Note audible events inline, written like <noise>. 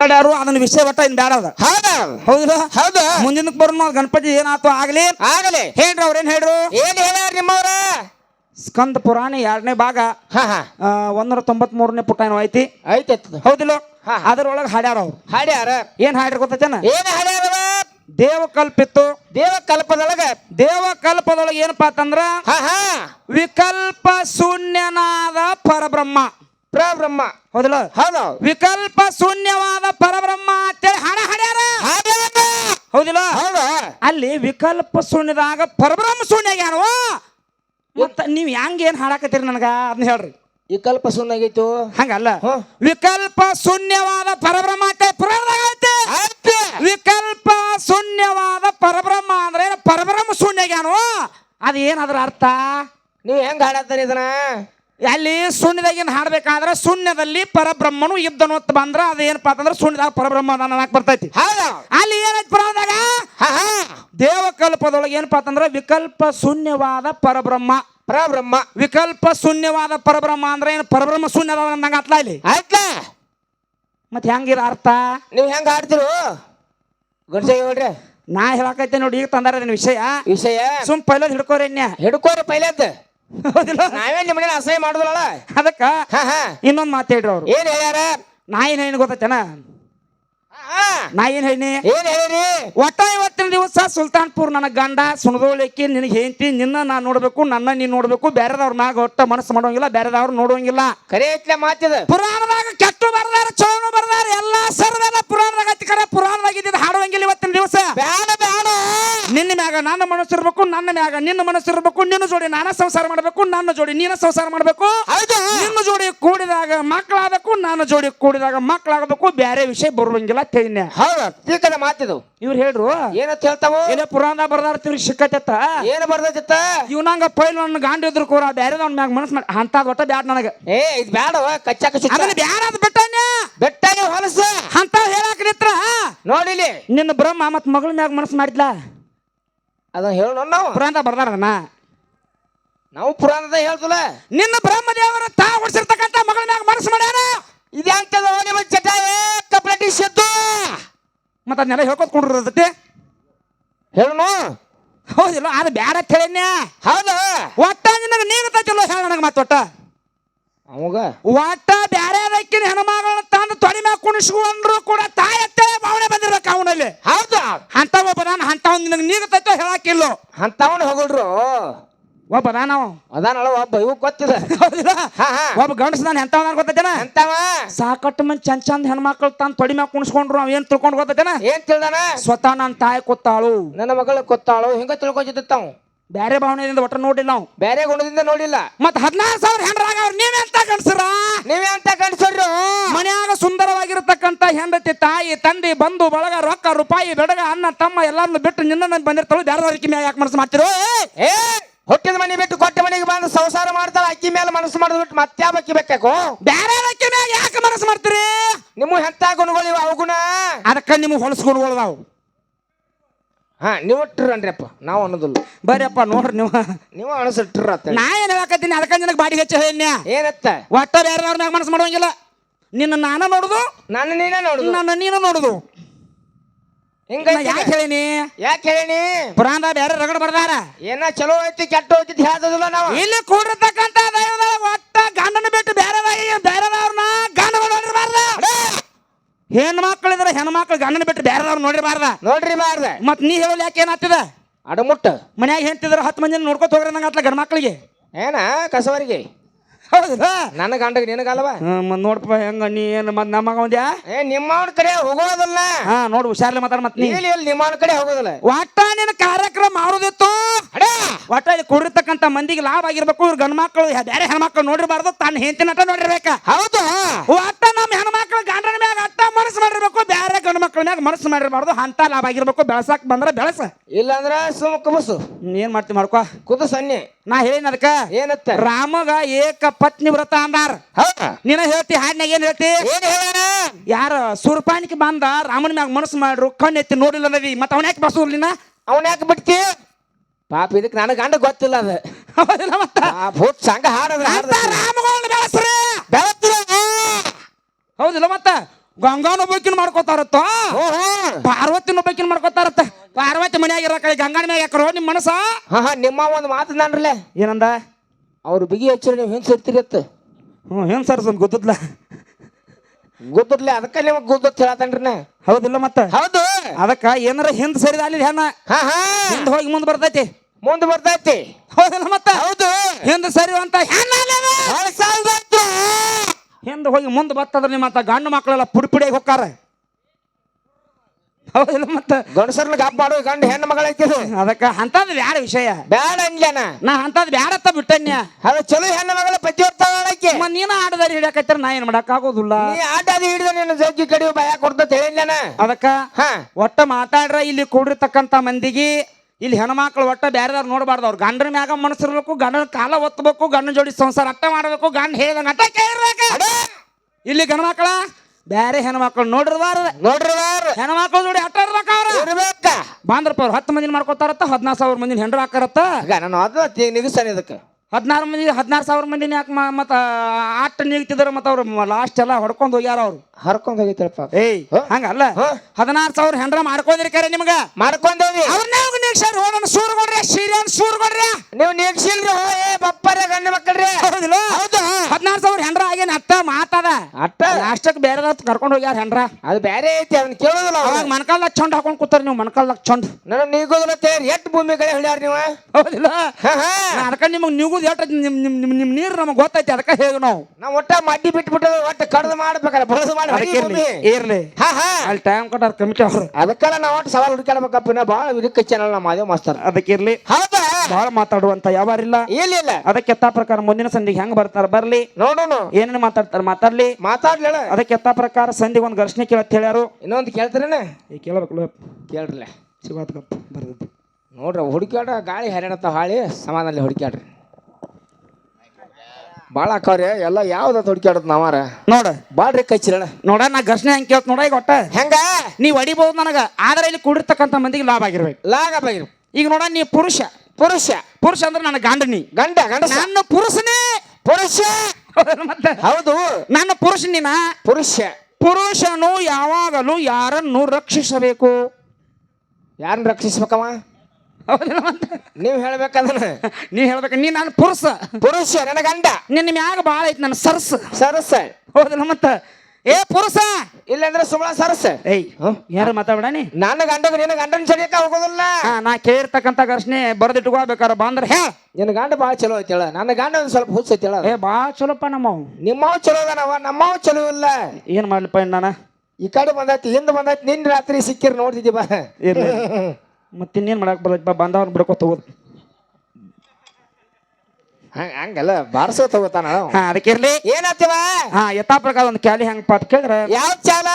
ಮಾತಾಡ್ಯಾರು ಅದನ್ನ ವಿಷಯ ಬಟ್ಟ ಇನ್ ಬೇಡ ಅದ ಹೌದ? ಹೌದಾ. ಹೌದು? ಮುಂದಿನಕ್ ಬರೋಣ ಗಣಪತಿ ಏನಾತು ಆಗ್ಲಿ. ಆಗಲಿ. ಹೇಳ್ರಿ ಅವ್ರೇನ್ ಹೇಳ್ರು? ಏನ್ ಹೇಳ್ಯಾರ ನಿಮ್ಮವ್ರ? ಸ್ಕಂದ ಪುರಾಣ ಎರಡನೇ ಭಾಗ. ಹಾ ಹಾ. ಆ, ಒಂದೂರ ತೊಂಬತ್ ಮೂರನೇ ಪುಟ ಏನೋ ಐತಿ. ಐತಿ ಹೌದಿಲ್ಲ. ಅದ್ರೊಳಗ ಹಾಡ್ಯಾರ ಅವ್ರು. ಹಾಡ್ಯಾರ? ಏನ್ ಹಾಡ್ರಿ ಗೊತ್ತೇನ ಏನ್ ಹಾಡ್ಯಾರ ದೇವ ಕಲ್ಪಿತ್ತು ದೇವ ಕಲ್ಪದೊಳಗ ದೇವ ಕಲ್ಪದೊಳಗ ಏನಪ್ಪಾ ಅಂತಂದ್ರ ಹಾ ಹಾ. ವಿಕಲ್ಪ ಶೂನ್ಯನಾದ ಪರಬ್ರಹ್ಮ. ಪ್ರಬ್ರಹ್ಮ. ಹೌದಲ್ಲ? ಹೌದು. ವಿಕಲ್ಪ ಶೂನ್ಯವಾದ ಪರಬ್ರಹ್ಮ ಅಂತೇಳಿ ಹಣ ಹಾಡ್ಯಾರ? ಹೌದಿಲ್ಲ? ಹೌದು. ಅಲ್ಲಿ ವಿಕಲ್ಪ ಶೂನ್ಯದಾಗ ಪರಬ್ರಹ್ಮ ಶೂನ್ಯ ಮತ್ತ ನೀವ್ ಹೆಂಗ್ ಏನ್ ಹಾಡಾಕತ್ತೀರಿ ನನಗ? ಅದನ್ನ ಹೇಳ್ರಿ. ವಿಕಲ್ಪ ಶೂನ್ಯ ಆಗೈತು? ಹಂಗಲ್ಲ. ವಿಕಲ್ಪ ಶೂನ್ಯವಾದ ಪರಬ್ರಹ್ಮ ಪುರಾಣದಾಗ ಐತಿ. ವಿಕಲ್ಪ ಶೂನ್ಯವಾದ ಪರಬ್ರಹ್ಮ ಅಂದ್ರೆ? ಪರಬ್ರಹ್ಮ ಶೂನ್ಯ ಆಗ್ಯಾನು? ಅದು ಏನದ್ರ ಅರ್ಥ? ನೀವ್ ಹೆಂಗ್ ಹಾಡತ್ತೀರಿ ಇದನ್ನ? ಅಲ್ಲಿ ಶೂನ್ಯದಾಗಿನ ಹಾಡ್ಬೇಕಾದ್ರೆ ಶೂನ್ಯದಲ್ಲಿ ಪರಬ್ರಹ್ಮನು ಇದ್ದನು ಅಂತ ಬಂದ್ರೆ ಅದೇನಪ್ಪ ಅಂತಂದ್ರೆ ಶೂನ್ಯದಾಗ ಪರಬ್ರಹ್ಮ ಅನ್ನಕ್ ಬರ್ತೈತಿ. ಅಲ್ಲಿ ಏನೈತಿ ಹಾ ಹಾ. ದೇವಕಲ್ಪದೊಳಗೆ ಏನಪ್ಪಾ ಅಂತಂದ್ರೆ ವಿಕಲ್ಪ ಶೂನ್ಯವಾದ ಪರಬ್ರಹ್ಮ. ಪರಬ್ರಹ್ಮ. ವಿಕಲ್ಪ ಶೂನ್ಯವಾದ ಪರಬ್ರಹ್ಮ ಅಂದ್ರೆ ಏನು? ಪರಬ್ರಹ್ಮ ಶೂನ್ಯ ನಂಗೆ ಅತ್ಲ ಇಲ್ಲಿ? ಆಯ್ತ ಮತ್ತೆ ಹೆಂಗಿರ ಅರ್ಥ? ನೀವು ಹೆಂಗ ಆಡ್ತಿರು ಗಣಸ ಹೇಳ್ರಿ. ನಾ ಹೇಳಕೈತೆ ನೋಡಿ ಈಗ ತಂದಾರ ವಿಷಯ. ವಿಷಯ? ಸುಮ್ ಪೈಲದ್ ಹಿಡ್ಕೋರಿ ಹಿಡ್ಕೋರಿ ಪೈಲದ್. ಹೌದಿಲ್ಲ? ನಾವೇ ನಿಮ್ಗೆ ಅಸಹ್ಯ ಮಾಡುದಲ್ಲ ಅದಕ್ಕ ಇನ್ನೊಂದ್ ಮಾತು ಹೇಳ್ರಿ ಅವ್ರು. ಏನ್ ಹೇಳ್ಯಾರ? ನಾ ಏನ್ ಹೇಳಿ ನಾಯಿನ ನಾ ಏನ್ ಹೇಳಿ ಏನ್ ಹೇಳಿ ಒಟ್ಟ ಇವತ್ತಿನ ದಿವಸ ಸುಲ್ತಾನ್ಪುರ್ ನನ್ನ ಗಂಡ ಸುಣದೋಳಿಕೆ ನಿನಗೆ ಹೆಂಡತಿ ನಿನ್ನ ನಾ ನೋಡ್ಬೇಕು ನನ್ನ ನೀನ್ ನೋಡ್ಬೇಕು ಬೇರೆದವ್ರ ಮ್ಯಾಗ ಒಟ್ಟ ಮನಸ್ಸು ಮಾಡೋಂಗಿಲ್ಲ ಬೇರೆದವ್ರು ನೋಡೋಂಗಿಲ್ಲ. ಕರೆ ಐತ್ಲೆ ಮಾತಿದ. ಪುರಾಣದಾಗ ಕೆಟ್ಟು ಬರ್ದಾರ ಚೋನು ಬರ್ದಾರ ಎಲ್ಲಾ ಸರ್ವೆಲ್ಲ ಪುರಾಣದಾಗ ಹತ್ತಿ ಕಡೆ ಪುರಾಣದಾಗ ಇದ್ದಿದ್ದು ಹಾಡುವಂಗಿಲ್ಲ ಇವತ್ತಿನ ದಿವಸ. ಬ್ಯಾಡ ಮ್ಯಾಗ ನನ್ನ ಮನಸ್ಸು ಇರಬೇಕು ನನ್ನ ಮ್ಯಾಗ ನಿನ್ನ ಮನಸ್ಸು ಇರಬೇಕು ನಿನ್ನ ಜೋಡಿ ನಾನ ಸಂಸಾರ ಮಾಡಬೇಕು ನನ್ನ ಜೋಡಿ ನೀನ ಸಂಸಾರ ಮಾಡಬೇಕು. ನಿನ್ನ ಜೋಡಿ ಕೂಡಿದಾಗ ಮಕ್ಕಳಾಗಬೇಕು ನನ್ನ ಜೋಡಿ ಕೂಡಿದಾಗ ಮಕ್ಕಳಾಗಬೇಕು ಬೇರೆ ವಿಷಯ ಬರುವಂಗಿಲ್ಲ ತಿಳಿನ ಹೌದು. ಮಾತಿದು ಇವ್ರು ಹೇಳ್ರು ಏನಂತ ಹೇಳ್ತಾವ? ಏನೇ ಪುರಾಣ ಬರ್ದಾರ ತಿರ್ಗಿ ಸಿಕ್ಕತ್ತ ಏನ ಬರ್ದೈತಿತ್ತ ಇವನಂಗ ಪೈಲ್ ನನ್ನ ಗಾಂಡಿ ಇದ್ರು ಕೂರ ಬೇರೆ ಅವ್ನ ಮ್ಯಾಗ ಮನಸ್ಸು ಮಾಡಿ ಅಂತ ಗೊತ್ತ ಬ್ಯಾಡ ನನಗ. ಏ ಇದ್ ಬ್ಯಾಡವ ಕಚ್ಚಾ ಅದನ್ನ ಬ್ಯಾಡ ಅದ್ ಬಿಟ್ಟಾನೆ ಬೆಟ್ಟ ನೀವು ಹೊಲಸ. ಅಂತ ಹೇಳಾಕ ನಿತ್ರ. ನೋಡಿಲಿ ನಿನ್ನ ಬ್ರಹ್ಮ ಮತ್ ಮಗಳ ಮ್ಯಾಗ ಮನಸ್ಸು ಮಾಡಿದ್ಲ? ಅದನ್ನ ಹೇಳೋಣ ನಾವು. ಪುರಾಣ ಬರ್ದಾರ ಅದನ್ನ. ನಾವು ಪುರಾಣದ ಹೇಳ್ತಲ್ಲ. ನಿನ್ನ ಬ್ರಹ್ಮದೇವರ ತಾ ಹೊಡ್ಸಿರ್ತಕ್ಕಂಥ ಮಗಳ ಮ್ಯಾಗ ಮನಸ್ಸು ಮಾಡ್ಯಾರ? ಇದ್ಯಾಂತದ ನಿಮ್ಮ ಚಟ ಕಪ್ಲಟಿ ಸೆದ್ದು ಮತ್ತೆ ಅದನ್ನೆಲ್ಲ ಹೇಳ್ಕೊತ್ ಅದಕ್ಕೆ ಹೇಳೋಣ ಹೌದಿಲ್ಲ ಅದು ಬ್ಯಾಡ ಅಂತ ಹೇಳಿನ್ಯ ಹೌದು. ಒಟ್ಟ ನಿನಗೆ ಚಲೋ ಹೇಳ ನನಗೆ ಮತ್ತೆ ಒಟ್ಟ ಅವಾಗ ಒಟ್ಟ ಬ್ಯಾರೆ ಅದಕ್ಕಿನ ಹೆಣ್ಮಗಳನ್ನ ತಂದು ತೊಡಿ ಮ್ಯಾಗ ಕುಣಿಸ್ಕೊಂಡ್ರು ಕೂಡ ತಾಯತ್ತೆ ಭಾವನೆ ಬಂದಿರ್ಬೇಕು ಅವನಲ್ಲಿ. ಹೌದು? ಅಂತ ಒಬ್ಬ ನಾನು ಅಂತ ನಿನಗೆ ನೀಗತೈತೋ ಹೇಳಾಕಿಲ್ಲ ಅಂತವನ್ ಹೋಗಲ್ರು ಒಬ್ಬ ನಾನು. ಅದಾನಳ ಒಬ್ಬ ಇವು ಗೊತ್ತಿದೆ. ಒಬ್ಬ ಗಂಡಸ ನಾನು ಎಂತ ಗೊತ್ತೇನ ಎಂತವ ಸಾಕಟ್ಟು ಮಂದಿ ಚಂದ ಚಂದ ಹೆಣ್ಮಕ್ಳು ತಾನು ತೊಡಿ ಮ್ಯಾಗ ಕುಣಿಸ್ಕೊಂಡ್ರು ಅವ್ ಏನ್ ತಿಳ್ಕೊಂಡು ಗೊತ್ತೇನ ಏನ್ ತಿಳ್ದಾನ? ಸ್ವತಃ ನನ್ನ ತಾಯಿ ಕೊತ್ತಾಳು. ನನ್ನ ಮಗಳ ಕೊತ್ತಾಳು ಹಿಂಗ ತಿಳ್ಕೊತಿದ್ದಾವ್ ಬ್ಯಾರೆ ಭಾವನೆಯಿಂದ ಒಟ್ಟ ನೋಡಿಲ್ಲ ನಾವು ಬೇರೆ ಗುಣದಿಂದ ನೋಡಿಲ್ಲ. ಮತ್ ಹದಿನಾರು ಸಾವಿರ ಹೆಣ್ರಾಗ ಅವ್ರು ನೀವೆಂತ ಕಣ್ಸರ? ನೀವೇಂತ ಅಂತ ಮನೆಯಾಗ ಸುಂದರವಾಗಿರತಕ್ಕಂತ ಹೆಂಡತಿ ತಾಯಿ ತಂದೆ ಬಂಧು ಬಳಗ ರೊಕ್ಕ ರೂಪಾಯಿ ಬೆಡಗ ಅನ್ನ ತಮ್ಮ ಎಲ್ಲಾರನ್ನು ಬಿಟ್ಟು ನಿನ್ನ ಬಂದಿರ್ತಾಳು ಬೇರೆದವ್ರಿಗೆ ಮ್ಯಾಗ ಯಾಕೆ ಮನಸ್ಸು ಮಾಡ್ತಿರೋ? ಏ ಹುಟ್ಟಿದ ಮನೆ ಬಿಟ್ಟು ಕೊಟ್ಟ ಮನೆಗೆ ಬಂದು ಸಂಸಾರ ಮಾಡ್ತಾಳ ಅಕ್ಕಿ ಮೇಲೆ ಮನಸ್ಸು ಮಾಡಿದ್ ಬಿಟ್ಟು ಮತ್ತೆ ಯಾವಕ್ಕಿ ಬೇಕಾಕು? ಅಕ್ಕಿ ಮ್ಯಾಗ ಯಾಕೆ ಮನಸ್ಸು ಮಾಡ್ತೀರಿ? ನಿಮ್ಮ ಎಂತ ಗುಣಗಳು ಅವು ಗುಣ? ಅದಕ್ಕೆ ಗುಣಗಳು ಹೊಲಸ್ಕೊಳ್ದಾವು ಹಾ ನೀವು ಇಟ್ಟಿರನ್ರಿಪ್ಪ ನಾವು ಅನ್ನೋದಿಲ್ಲ. ಬರ್ರಿಯಪ್ಪ ನೋಡ್ರಿ ನೀವು. ನೀವು ಅಣಸಿಟ್ಟಿರ ನಾ ಏನ್ ಹೇಳಕತ್ತೀನಿ? ಅದಕ್ಕೆ ನಿನಗೆ ಬಾಡಿ ಹೆಚ್ಚು ಹೇಳಿ ಏನತ್ತ? ಒಟ್ಟ ಬೇರೆದವ್ರ ಮ್ಯಾಗ ಮನಸ್ಸು ಮಾಡೋಂಗಿಲ್ಲ. ನಿನ್ನ ನಾನ ನೋಡುದು ನನ್ನ ನೀನ ನೋಡುದು. ನನ್ನ ನೀನು ನೋಡುದು. ಹಿಂಗ ಯಾಕೆ ಹೇಳಿನಿ? ಯಾಕೆ ಹೇಳಿನಿ? ಪುರಾಣ ಬೇರೆ ರಗಡ ಬರ್ದಾರ ಏನ ಚಲೋ ಐತಿ ಕೆಟ್ಟ ಐತಿ ಹೇಳ್ತದಿಲ್ಲ ನಾವು? ಇಲ್ಲಿ ಕೂಡಿರ್ತಕ್ಕಂತ ದೈವದ ಒಟ್ಟ ಗಂಡನ ಹೆಣ್ಣು ಮಕ್ಕಳಿದ್ರೆ ಹೆಣ್ಣು ಮಕ್ಳು ಗಂಡನ ಬಿಟ್ಟು ಬೇರೆದವ್ರು ನೋಡಿರಬಾರ್ದ? ನೋಡ್ರಿ ಬಾರ್ದ ಮತ್ ನೀ ಹೇಳೋದು ಯಾಕೆ ಏನಾಗ್ತದ? ಅಡಮುಟ್ಟ ಮನ್ಯಾಗ ಹೆಂಡ್ತಿದ್ರೆ ಹತ್ತು ಮಂದಿ ನೋಡ್ಕೊತ ಹೋಗ್ರಿ ನಂಗೆ ಅತ್ಲ ಗಂಡ ಮಕ್ಳಿಗೆ. ಏನ? ಕಸವರಿಗೆ. ಹೌದಾ? ನನ್ನ ಗಂಡಗೆ ನಿನಗಲ್ವ? ನೋಡಪ್ಪ ನೋಡ್ಪ ಹೆಂಗ ನೀ ಏನು ಮತ್ ನಮ್ಮ ಒಂದ್ಯಾ? ಏ ನಿಮ್ಮ ಕಡೆ ಹೋಗೋದಿಲ್ಲ. ಹಾ ನೋಡು ಹುಷಾರ್ಲಿ ಮಾತಾಡ ಮತ್ ನೀ. ಇಲ್ಲಿ ಇಲ್ಲಿ ನಿಮ್ಮವನ ಕಡೆ ಹೋಗೋದಿಲ್ಲ. ಒಟ್ಟ ನಿನ್ನ ಕಾರ್ಯಕ್ರಮ ಮಾಡುದಿತ್ತು? ಅಡೇ! ಒಟ್ಟ ಇಲ್ಲಿ ಕೂಡಿರ್ತಕ್ಕಂಥ ಮಂದಿಗೆ ಲಾಭ ಆಗಿರ್ಬೇಕು. ಇವ್ರ ಗಂಡ ಮಕ್ಕಳು ಬೇರೆ ಹೆಣ್ಮಕ್ಳು ನೋಡಿರಬಾರ್ದು. ತನ್ನ ಹೆಂಡತಿ ನಟ ನೋಡಿರ್ಬೇಕ. ಹೌದು. ಒಟ್ಟ ನಮ್ಮ ಹೆಣ್ಮಕ್ಳು ಮ್ಯಾಗ ಮನಸ್ಸು ಮಾಡಿರಬಾರ್ದು ಅಂತ ಲಾಭ ಆಗಿರ್ಬೇಕು. ಬೆಳಸಾಕ್ ಬಂದ್ರೆ ಬೆಳಸ. ಇಲ್ಲಾಂದ್ರ ಸುಮ್ ಕುಬಸು. ಏನ್ ಮಾಡ್ತಿ ಮಾಡ್ಕೋ. ಕುದು ಸನ್ನೆ ನಾ ಹೇಳಿನ ಅದಕ್ಕ. ಏನತ್ತ? ರಾಮಗ ಏಕ ಪತ್ನಿ ವ್ರತ ಅಂದಾರ. ಹೌದಾ? ನೀನ ಹೇಳ್ತಿ ಹಾಡ್ನಾಗ ಏನ್ ಹೇಳ್ತಿ? ಏನ್ ಹೇಳ ಯಾರ ಸುರ್ಪಾನಿಗೆ ಬಂದ ರಾಮನ ಮ್ಯಾಗ ಮನಸ್ಸು ಮಾಡ್ರು ಕಣ್ಣು ಎತ್ತಿ ನೋಡಿಲ್ಲ ನದಿ. ಮತ್ತೆ ಅವನ ಯಾಕೆ ಬಸೂರ್ ನೀನ ಅವನ್ ಯಾಕೆ ಬಿಡ್ತಿ ಪಾಪ ಇದಕ್ಕೆ ನನಗೆ ಗಂಡ ಗೊತ್ತಿಲ್ಲ ಅದು. ಭೂತ್ ಸಂಘ ಹಾಡದ್ರ ಬೆಳಸ್ರಿ. ಹೌದಿಲ್ಲ ಮತ್ತ? ಗಂಗಾನು ಬೈಕಿನ ಮಾಡ್ಕೋತಾರತ್ತ? ಪಾರ್ವತಿನ ಒಬ್ಬಕಿನ ಮಾಡ್ಕೋತಾರತ್ತ? ಪಾರ್ವತಿ ಮನ್ಯಾಗ ಇರಕಳಿ ಗಂಗಾನ ಮ್ಯಾಗ ಯಾಕರೋ ನಿಮ್ಮ ಮನಸ್ಸ? ಹಾ ಹಾ ನಿಮ್ಮ ಒಂದು ಮಾತು ನಾನ್ರಲ್ಲ ಏನಂದ? ಅವ್ರು ಬಿಗಿ ಹಚ್ಚಿರ ನೀವು ಹೆಂಗ್ ಸೇರ್ತೀರಿ ಅತ್ತ. ಹ್ಞೂ ಹೆಂಗ್ ಸರ್ ಸನ್ ಗೊತ್ತದ್ಲ ಗೊತ್ತಿರ್ಲಿ ಅದಕ್ಕೆ ನಿಮಗೆ ಗೊತ್ತ ಹೇಳತನ್ರಿ ನಾ ಹೌದಿಲ್ಲ ಮತ್ತ? ಹೌದು. ಅದಕ್ಕ ಏನಾರ ಹಿಂದ್ ಸರಿದ ಅಲ್ಲಿ ಹೆಣ್ಣ? ಹಾ ಹಾ. ಹಿಂದ್ ಹೋಗಿ ಮುಂದ್ ಬರ್ತೈತಿ? ಮುಂದೆ ಬರ್ತೈತಿ. ಹೌದಿಲ್ಲ ಮತ್ತ? ಹೌದು. ಹಿಂದ್ ಸರಿ ಅಂತ ಹೆಣ್ಣ ಹಿಂದ್ ಹೋಗಿ ಮುಂದೆ ಬರ್ತದ್ರೆ ನಿಮ್ಮ ಮತ್ತ ಗಂಡು ಮಕ್ಕಳೆಲ್ಲ ಪುಡಿ ಹೋಗ್ತಾರೆ ಹೌದಿಲ್ಲ ಮತ್ತ? ಗಂಡಸರ್ನ ಗಾಪ್ ಮಾಡು ಗಂಡ ಹೆಣ್ಣು ಮಗಳ ಐತಿದು ಅದಕ್ಕ ಅಂತದ್ ಬ್ಯಾಡ ವಿಷಯ. ಬ್ಯಾಡ ಅನ್ಲೇನ ನಾ ಅಂತದ್ ಬ್ಯಾಡತ್ತ ಬಿಟ್ಟನ್ಯ. ಅದು ಚಲೋ ಹೆಣ್ಣು ಮಗಳ ಪಜ್ಜಿ ಹೊರ್ತಾಳಕ್ಕೆ ಮ ನೀನ ಆಡದಾರಿ ಹಿಡಿಯಕತ್ತರ ನಾ ಏನ್ ಮಾಡಕ್ ಆಗೋದಿಲ್ಲ ನೀ ಆಟ ಅದು ಹಿಡಿದ ನಿನ್ನ ಜಗ್ಗಿ ಕಡಿಯೋ ಭಯ ಕೊಡ್ತತ್ ಹೇಳಿಲ್ಲೇನ ಅದಕ್ಕ ಒಟ್ಟ ಮಾತಾಡ್ರ ಇಲ್ಲಿ ಕೂಡಿರ್ತಕ್ಕಂತ ಮಂದಿಗೆ ಇಲ್ಲಿ ಹೆಣ್ಮಕ್ಳು ಒಟ್ಟ ಬೇರೆದವ್ರು ನೋಡಬಾರ್ದು. ಅವ್ರು ಗಂಡನ ಮ್ಯಾಗ ಮನಸ್ಸಿರ್ಬೇಕು ಗಂಡನ ಕಾಲ ಒತ್ತಬೇಕು ಗಂಡನ ಜೋಡಿ ಸಂಸಾರ ಅಟ್ಟ ಮಾಡಬೇಕು ಗಂಡ ಹೇಳ್ದಂಗ ಅಟ್ಟ ಕೇಳಿರ್ಬೇಕು ಇಲ್ಲಿ ಗಣಮಕ್ಕಳ ಬ್ಯಾರೆ ಹೆಣ್ಮಕ್ಳು ನೋಡಿರ್ಬಾರ್ದ ನೋಡ್ರಿ ವಾರ ಹೆಣ್ಮಕ್ಳು ನೋಡಿ ಅಟ್ಟ ಇರ್ಬೇಕು ಅವ್ರ? ಇರ್ಬೇಕ. ಬಾಂದ್ರಪ್ಪ ಅವ್ರು ಹತ್ತು ಮಂದಿನ ಮಾಡ್ಕೋತಾರತ್ತ ಹದಿನಾಲ್ಕು ಸಾವಿರ ಮಂದಿನ ಹೆಂಡ್ರು ಹಾಕಾರತ್ತ? ನಾನು ಅದು ನಿಗಿಸ್ತಾನೆ ಇದಕ್ಕೆ. ಹದಿನಾರು ಮಂದಿ ಹದಿನಾರು ಸಾವಿರ ಮಂದಿನ ಯಾಕೆ ಮತ್ತೆ ಆಟ ನೀಗ್ತಿದ್ರು ಮತ್ತ ಅವ್ರು ಲಾಸ್ಟ್ ಎಲ್ಲ ಹೊಡ್ಕೊಂಡು ಹೋಗ್ಯಾರ ಅವ್ರು. ಹರ್ಕೊಂಡ್ ಹೋಗಿತ್ತಪ್ಪ ಏಯ್? ಹಂಗಲ್ಲ? ಹದಿನಾರು ಸಾವಿರ ಹೆಂಡ್ರ ಮಾಡ್ಕೊಂಡ್ರಿ ಕರೆ ನಿಮ್ಗ? ಮಾಡ್ಕೊಂಡೇವಿ. ಅವ್ರನ್ನ ನೀಕ್ಷಾರ ಹೋದನ್ ಸೂರ್ ಕೊಡ್ರಿ ಸೀರಿಯನ್ ಸೂರ್ ಕೊಡ್ರಿ ನೀವು ನೀಗ್ಸಿಲ್ರಿ ಏ ಬಪ್ಪರೇ ಗಂಡು ಮಕ್ಕಳ್ರಿ. ಹೌದಿಲ್ಲ? ಹೌದು ಹದಿನಾರು ಸಾವಿರ ಹೆಂಡ್ರ ಆಗೇನ ಅತ್ತ ಮಾತದ ಅಟ್ಟ? ಲಾಸ್ಟಕ್ ಬೇರೆ ಕರ್ಕೊಂಡು ಹೋಗ್ಯಾರ ಹೆಂಡ್ರ? ಅದು ಬೇರೆ ಐತಿ ಅದನ್ನ ಕೇಳೋದಿಲ್ಲ ಅವಾಗ ಮನ್ಕಾಲ್ ಚೊಂಡ್ ಹಾಕೊಂಡು ಕೂತಾರ ನೀವು ಮನ್ಕಾಲ್ ಚೊಂಡ್. ನನಗೆ ನೀಗೋದಿಲ್ಲ ತೇರ್ ಎಷ್ಟು ಭೂಮಿ ಕಡೆ ಹೇಳ್ಯಾರ ನೀವು? ಹೌದಿಲ್ಲ? ಹಾ ನಿಮಗೆ ಅದಕ್ಕೆ ನಿಗುದ್ ಎಷ್ಟು ನಿಮ್ ನಿಮ್ ನಿಮ್ ನಿಮ್ ನೀರು ನಮಗೆ ಗೊತ್ತೈತಿ ಅದಕ್ಕೆ ಹೇಗ ನಾವು? ನಾವು ಒಟ್ಟ ಮಡ್ಡಿ ಬಿಟ್ಬಿಟ್ಟು ಒಟ್ಟ ಕಡ್ದು ಮಾಡ್ಬೇಕಲ್ಲ ಬಳಸು ಮಾಡಿ ಅದಕ್ಕೆ ಇರ್ಲಿ ಹಾ ಹಾ. ಅಲ್ಲಿ ಟೈಮ್ ಕೊಟ್ಟಾರ ಕಮಿಟಿ ಅವ್ರು. ಅದಕ್ಕೆಲ್ಲ ನಾವು ಒಟ್ಟು ಸವಾಲು ಹುಡುಕಾಡ್ಬೇಕಪ್ಪ ಇನ್ನ ಭಾಳ ಇದಕ್ಕೆ ಚಾನಲ್ ನಮ್ಮ ಮಾದೇವ್ ಮಾಸ್ತರ್. ಅದಕ್ಕೆ ಇರ್ಲಿ. ಹೌದಾ? ಬಹಳ ಮಾತಾಡುವಂತ ಯಾವಾರಿಲ್ಲ. ಇಲ್ಲ ಇಲ್ಲ. ಅದಕ್ಕೆ ಎತ್ತ ಪ್ರಕಾರ ಮುಂದಿನ ಸಂಧಿಗೆ ಹೆಂಗ್ ಬರ್ತಾರ ಬರ್ಲಿ. ನೋಡೋಣ. ಏನೇನು ಮಾತಾಡ್ತಾರ ಮಾತಾಡ್ಲಿ. ಮಾತಾಡ್ಲಿ ಅದಕ್ಕೆ ಎತ್ತ ಪ್ರಕಾರ ಸಂಧಿಗೆ ಒಂದು ಘರ್ಷಣೆ ಕೇಳತ್ ಹೇಳ್ಯಾರು. ಇನ್ನೊಂದು ಕೇಳ್ತಾರೇನೆ? ಈ ಕೇಳಬೇಕು ಕೇಳ್ರಲ್ಲ ಶಿವಾತ್ ಬರ್ದ ನೋಡ್ರಿ ಹುಡುಕ್ಯಾಡ ಗಾಳಿ ಹರಿಯಣತ್ತ ಹಾಳಿ ಸಮಾಧಾನ ಹುಡುಕ್ಯಾಡ್ರಿ. ಭಾಳ ಹಾಕವ್ರಿ ಎಲ್ಲ ಯಾವ್ದ ಹುಡುಕ್ಯಾಡತ್ ನಾವಾರ. ನೋಡ. ಬಾಳ್ರಿ ಕಚ್ಚಿರಣ ನೋಡ ನಾ ಘರ್ಷಣೆ ಹೆಂಗ್ ಕೇಳ್ತ ನೋಡ ಈಗ ಒಟ್ಟ. ಹೆಂಗ? ನೀವ್ ಹೊಡಿಬಹುದು ನನಗ ಆದ್ರೆ ಇಲ್ಲಿ ಕೂಡಿರ್ತಕ್ಕಂಥ ಮಂದಿಗೆ ಲಾಭ ಆಗಿರ್ಬೇಕು. ಲಾಭ ಬೈರು ಈಗ ನೋಡ ನೀ ಪುರುಷ. ಪುರುಷ. ಪುರುಷ ಅಂದ್ರೆ ನನ್ನ ಗಂಡನಿ. ಗಂಡ ಗಂಡ ನನ್ನ ಪುರುಷನೇ. ಪುರುಷ. <laughs> ಮತ್ತೆ ಹೌದು. ನನ್ನ ಪುರುಷ ಪುರುಷನಿನ ಪುರುಷ. ಪುರುಷನು ಯಾವಾಗಲೂ ಯಾರನ್ನು ರಕ್ಷಿಸಬೇಕು. ಯಾರನ್ನ ರಕ್ಷಿಸ್ಬೇಕವ? ನೀವು ಹೇಳ್ಬೇಕಂದ್ರೆ? ನೀ ಹೇಳ್ಬೇಕು ನೀ ನನ್ನ ಪುರುಷ. ಪುರುಷ ನನ್ನ ಗಂಡ. ನಿನ್ನ ಮ್ಯಾಗ ಭಾಳ ಐತಿ ನನ್ನ ಸರ್ಸ್. ಸರಸ. ಹೌದಿಲ್ಲ ಮತ್ತ? ಏ ಪುರುಷ! ಇಲ್ಲಂದ್ರೆ ಸುಮ್ಮನೆ ಸರಸ. ಏಯ್ ಯಾರು ಮಾತಾಡಣಿ ನನ್ನ ಗಂಡಗ ನಿನ್ನ ಗಂಡನ ಸರಿಯಕ್ಕ ಹೋಗೋದಿಲ್ಲ. ನಾ ಕೇಳಿರ್ತಕ್ಕಂಥ ಘರ್ಷಣೆ ಬರೆದಿಟ್ಕೋಬೇಕಾರ ಬಂದ್ರೆ ಹೇ ನಿನ್ನ ಗಂಡ ಭಾಳ ಚಲೋ ಐತೇಳ ನನ್ನ ಗಂಡ ಒಂದು ಸ್ವಲ್ಪ ಹುಚ್ಚ ಐತೇಳ ಏ ಭಾಳ ಚಲೋಪ್ಪ ನಮ್ಮವ್ ನಿಮ್ಮವ್ ಚಲೋ ಅದಾನವ ನಮ್ಮವ್ ಚಲೋ ಇಲ್ಲ. ಏನು ಮಾಡ್ಲಿಪ್ಪ ನಾನು? ಈ ಕಡೆ ಬಂದೈತಿ ಹಿಂದೆ ಬಂದೈತಿ ನಿನ್ನ ರಾತ್ರಿ ಸಿಕ್ಕಿರ್ ನೋಡ್ತಿದ್ದಿ ಬಾ. ಇರ್ಲಿ. ಮತ್ತೆ ಇನ್ನೇನು ಮಾಡಕ್ ಬರ್ಲಪ್ಪ ಬಂದವ್ರು ಬಿಡ್ಕೊತ ಹೋಗುದು. ಹಂಗ ಹಂಗಲ್ಲ ಬಾರ್ಸೋ ತಗೋತಾನ. ಹಾ ಅದಕ್ಕೆ ಇರ್ಲಿ. ಏನಾಗ್ತೀವ? ಹಾ ಯಥಾ ಪ್ರಕಾರ ಒಂದು ಕ್ಯಾಲಿ ಹೆಂಗಪ್ಪ ಅಂತ ಕೇಳಿದ್ರೆ ಯಾವ ಚಾಲ?